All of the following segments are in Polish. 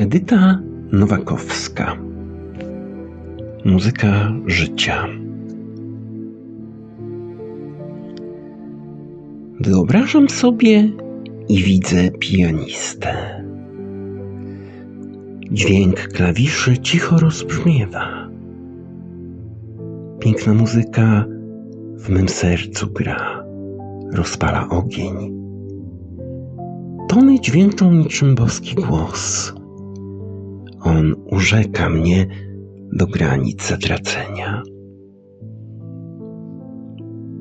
Edyta Nowakowska. Muzyka życia. Wyobrażam sobie i widzę pianistę. Dźwięk klawiszy cicho rozbrzmiewa. Piękna muzyka w mym sercu gra, rozpala ogień. Tony dźwięczą niczym boski głos. On urzeka mnie do granic zatracenia.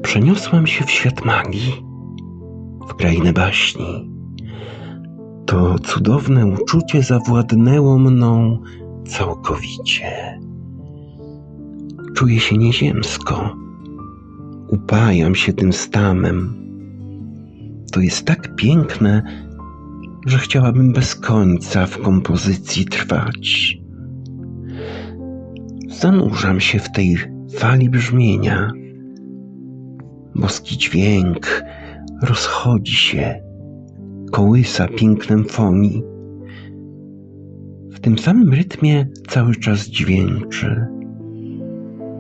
Przeniosłam się w świat magii, w krainę baśni. To cudowne uczucie zawładnęło mną całkowicie. Czuję się nieziemsko. Upajam się tym stamem. To jest tak piękne, że chciałabym bez końca w kompozycji trwać. Zanurzam się w tej fali brzmienia. Boski dźwięk rozchodzi się, kołysa pięknem fonii. W tym samym rytmie cały czas dźwięczy.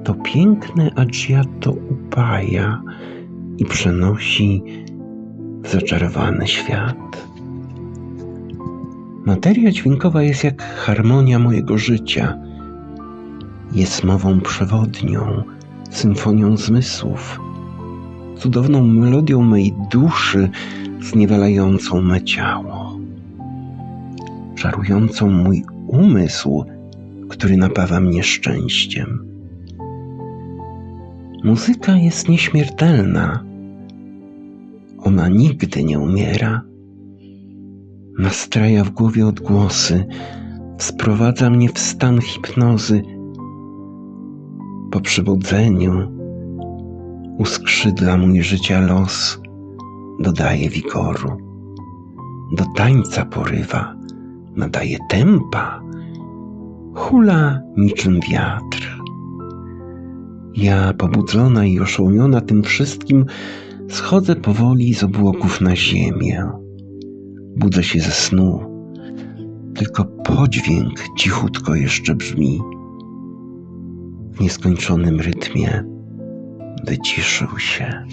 To piękne agiato upaja i przenosi w zaczarowany świat. Materia dźwiękowa jest jak harmonia mojego życia. Jest mową przewodnią, symfonią zmysłów, cudowną melodią mej duszy, zniewalającą me ciało, czarującą mój umysł, który napawa mnie szczęściem. Muzyka jest nieśmiertelna. Ona nigdy nie umiera nastraja w głowie odgłosy, sprowadza mnie w stan hipnozy. Po przybudzeniu uskrzydla mój życia los, dodaje wigoru, do tańca porywa, nadaje tempa, hula niczym wiatr. Ja, pobudzona i oszołomiona tym wszystkim, schodzę powoli z obłoków na ziemię budzę się ze snu, tylko podźwięk cichutko jeszcze brzmi. W nieskończonym rytmie wyciszył się.